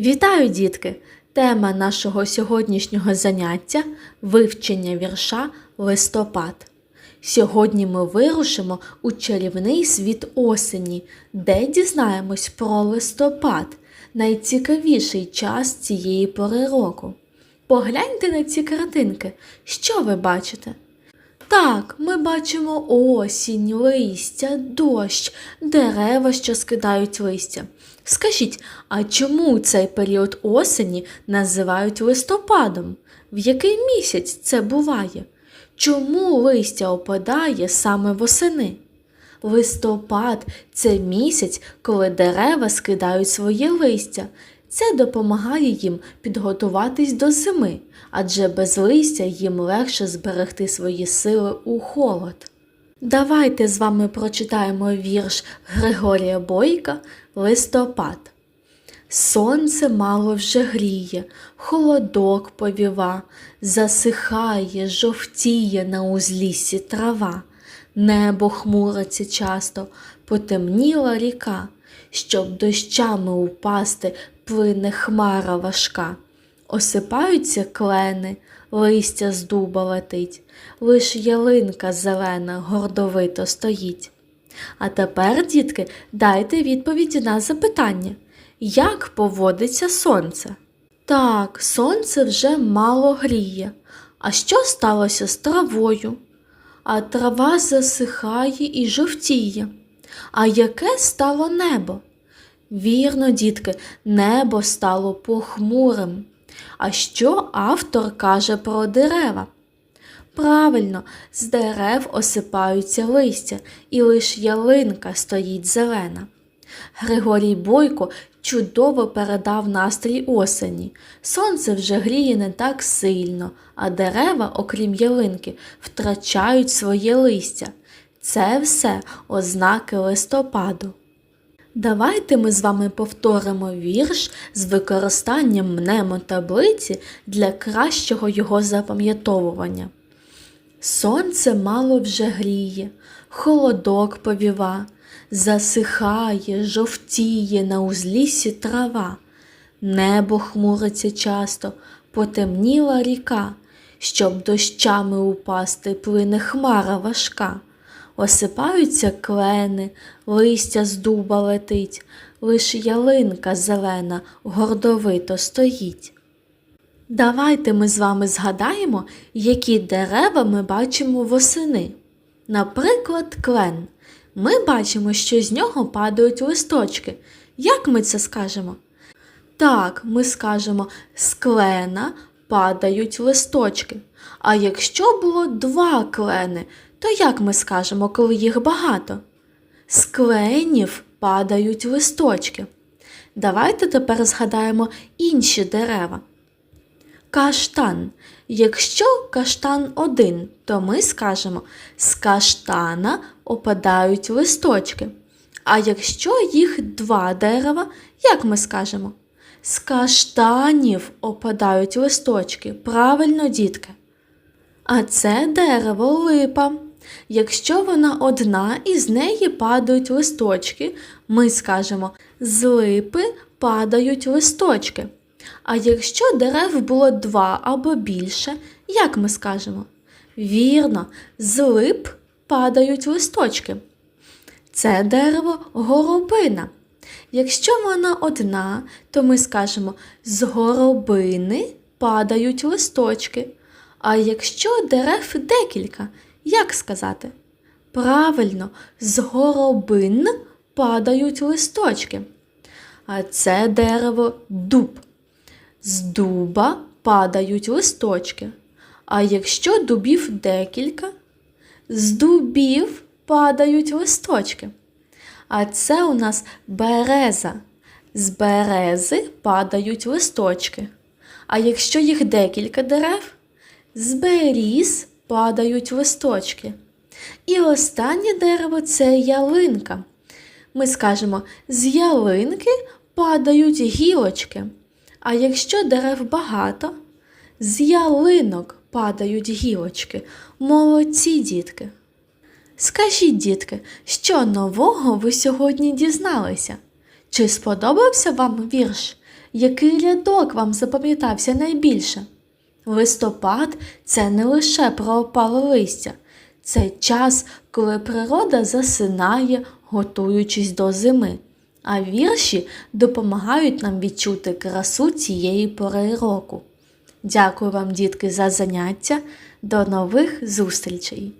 Вітаю, дітки! Тема нашого сьогоднішнього заняття вивчення вірша листопад. Сьогодні ми вирушимо у чарівний світ осені, де дізнаємось про листопад, найцікавіший час цієї пори року. Погляньте на ці картинки. Що ви бачите? Так, ми бачимо осінь, листя, дощ, дерева, що скидають листя. Скажіть, а чому цей період осені називають листопадом? В який місяць це буває? Чому листя опадає саме восени? Листопад це місяць, коли дерева скидають своє листя. Це допомагає їм підготуватись до зими, адже без листя їм легше зберегти свої сили у холод. Давайте з вами прочитаємо вірш Григорія Бойка Листопад. Сонце мало вже гріє, холодок повіва, засихає, жовтіє на узліссі трава, небо хмуриться часто, потемніла ріка, щоб дощами упасти плине хмара важка. Осипаються клени, листя з дуба летить, лиш ялинка зелена гордовито стоїть. А тепер, дітки, дайте відповіді на запитання. Як поводиться сонце? Так, сонце вже мало гріє. А що сталося з травою? А трава засихає і жовтіє. А яке стало небо? Вірно, дітки, небо стало похмурим. А що автор каже про дерева? Правильно, з дерев осипаються листя, і лиш ялинка стоїть зелена. Григорій Бойко чудово передав настрій осені. Сонце вже гріє не так сильно, а дерева, окрім ялинки, втрачають своє листя. Це все ознаки листопаду. Давайте ми з вами повторимо вірш з використанням мнемотаблиці для кращого його запам'ятовування. Сонце мало вже гріє, холодок повіва, засихає, жовтіє на узліссі трава, небо хмуриться часто, потемніла ріка, щоб дощами упасти плине хмара важка. Осипаються клени, листя з дуба летить, лиш ялинка зелена гордовито стоїть. Давайте ми з вами згадаємо, які дерева ми бачимо восени. Наприклад, клен. Ми бачимо, що з нього падають листочки. Як ми це скажемо? Так, ми скажемо, з клена падають листочки. А якщо було два клени, то як ми скажемо, коли їх багато? З кленів падають листочки. Давайте тепер згадаємо інші дерева. Каштан. Якщо каштан один, то ми скажемо з каштана опадають листочки. А якщо їх два дерева, як ми скажемо? З каштанів опадають листочки. Правильно, дітки. А це дерево липа. Якщо вона одна і з неї падають листочки, ми скажемо з липи падають листочки. А якщо дерев було два або більше, як ми скажемо? Вірно, з лип падають листочки. Це дерево горобина. Якщо вона одна, то ми скажемо з горобини падають листочки. А якщо дерев декілька, як сказати? Правильно, з горобин падають листочки. А це дерево дуб. З дуба падають листочки. А якщо дубів декілька, з дубів падають листочки. А це у нас береза. З берези падають листочки. А якщо їх декілька дерев, з беріз падають листочки. І останнє дерево це ялинка. Ми скажемо, з ялинки падають гілочки. А якщо дерев багато, з ялинок падають гілочки. Молодці дітки. Скажіть, дітки, що нового ви сьогодні дізналися? Чи сподобався вам вірш? який рядок вам запам'ятався найбільше? Листопад це не лише про опале листя, це час, коли природа засинає, готуючись до зими, а вірші допомагають нам відчути красу цієї пори року. Дякую вам, дітки, за заняття. До нових зустрічей!